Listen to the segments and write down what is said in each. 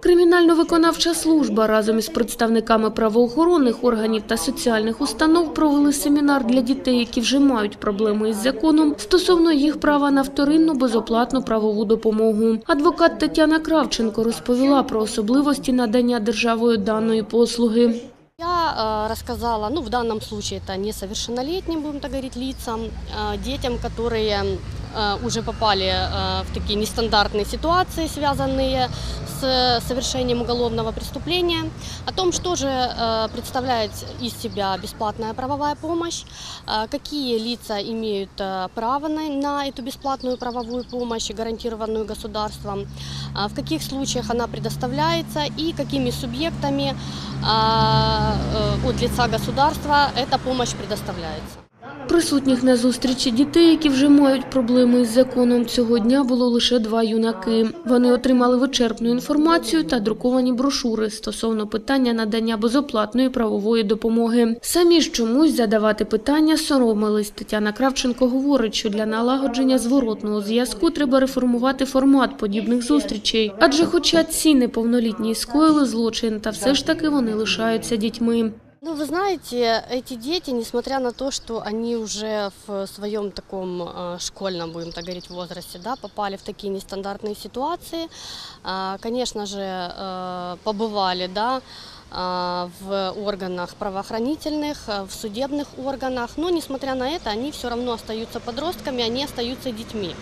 Кримінально-виконавча служба разом із представниками правоохоронних органів та соціальних установ провели семінар для дітей, які вже мають проблеми із законом стосовно їх права на вторинну безоплатну правову допомогу. Адвокат Тетяна Кравченко розповіла про особливості надання державою даної послуги. Я э, рассказала, ну в данном случае это несовершеннолетним, будем так говорить, лицам, э, детям, которые э, уже попали э, в такие нестандартные ситуации, связанные с совершением уголовного преступления, о том, что же э, представляет из себя бесплатная правовая помощь, э, какие лица имеют э, право на, на эту бесплатную правовую помощь, гарантированную государством, а, в каких случаях она предоставляется и какими субъектами а, э, от лица государства эта помощь предоставляется. Присутніх на зустрічі дітей, які вже мають проблеми із законом, цього дня було лише два юнаки. Вони отримали вичерпну інформацію та друковані брошури стосовно питання надання безоплатної правової допомоги. Самі ж чомусь задавати питання соромились. Тетяна Кравченко говорить, що для налагодження зворотного зв'язку треба реформувати формат подібних зустрічей. Адже, хоча ці неповнолітні скоїли злочин, та все ж таки вони лишаються дітьми. Ну, вы знаете, эти дети, несмотря на то, что они уже в своем таком э, школьном, будем так говорить, возрасте, да, попали в такие нестандартные ситуации, а, конечно же, э, побывали, да, а, в органах правоохранительных, э, в судебных органах, но несмотря на это, они все равно остаются подростками, они остаются детьми.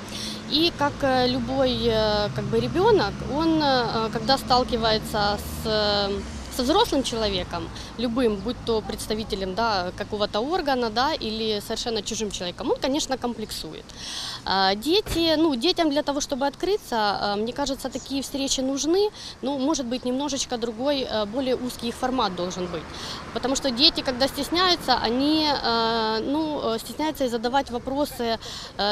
И как э, любой э, как бы ребенок, он, э, когда сталкивается с со взрослым человеком, любым, будь то представителем да, какого-то органа да, или совершенно чужим человеком, он, конечно, комплексует. А, Дети, ну, детям для того, чтобы открыться, а, мне кажется, такие встречи нужны, но, может быть, немножечко другой, а, более узкий их формат должен быть. Потому что дети, когда стесняются, они ну, стесняются и задавать вопросы,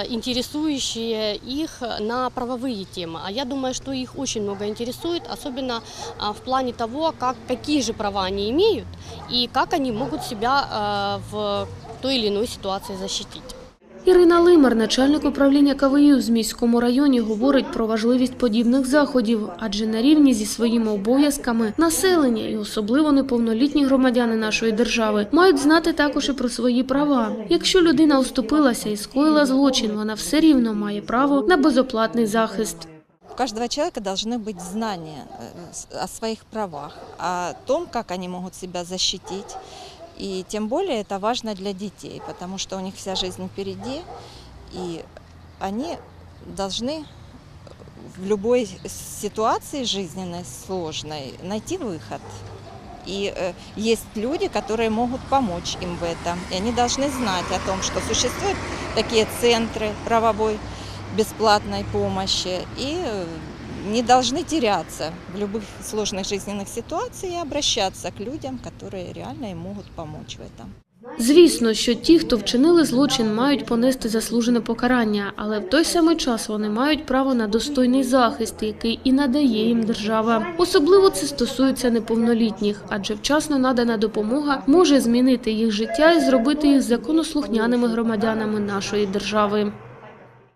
интересующие их на правовые темы. А я думаю, что их очень много интересует, особенно в плане того, как, какие же права они имеют и как они могут себя в той или иной ситуации защитить. Ірина Лимар, начальник управління КВІ в Зміському районі, говорить про важливість подібних заходів, адже на рівні зі своїми обов'язками населення і особливо неповнолітні громадяни нашої держави мають знати також і про свої права. Якщо людина оступилася і скоїла злочин, вона все рівно має право на безоплатний захист. Каждого человека должны быть знания э, о своих правах, о том, как они могут себя защитить. И тем более это важно для детей, потому что у них вся жизнь впереди, и они должны в любой ситуации жизненной сложной найти выход. И э, есть люди, которые могут помочь им в этом. И они должны знать о том, что существуют такие центры правовой бесплатной помощи и э, не должны теряться в любых сложных жизненных ситуациях и обращаться к людям, которые реально им могут помочь в этом. Звісно, що ті, хто вчинили злочин, мають понести заслужене покарання, але в той самий час вони мають право на достойний захист, який і надає їм держава. Особливо це стосується неповнолітніх, адже вчасно надана допомога може змінити їх життя і зробити їх законослухняними громадянами нашої держави.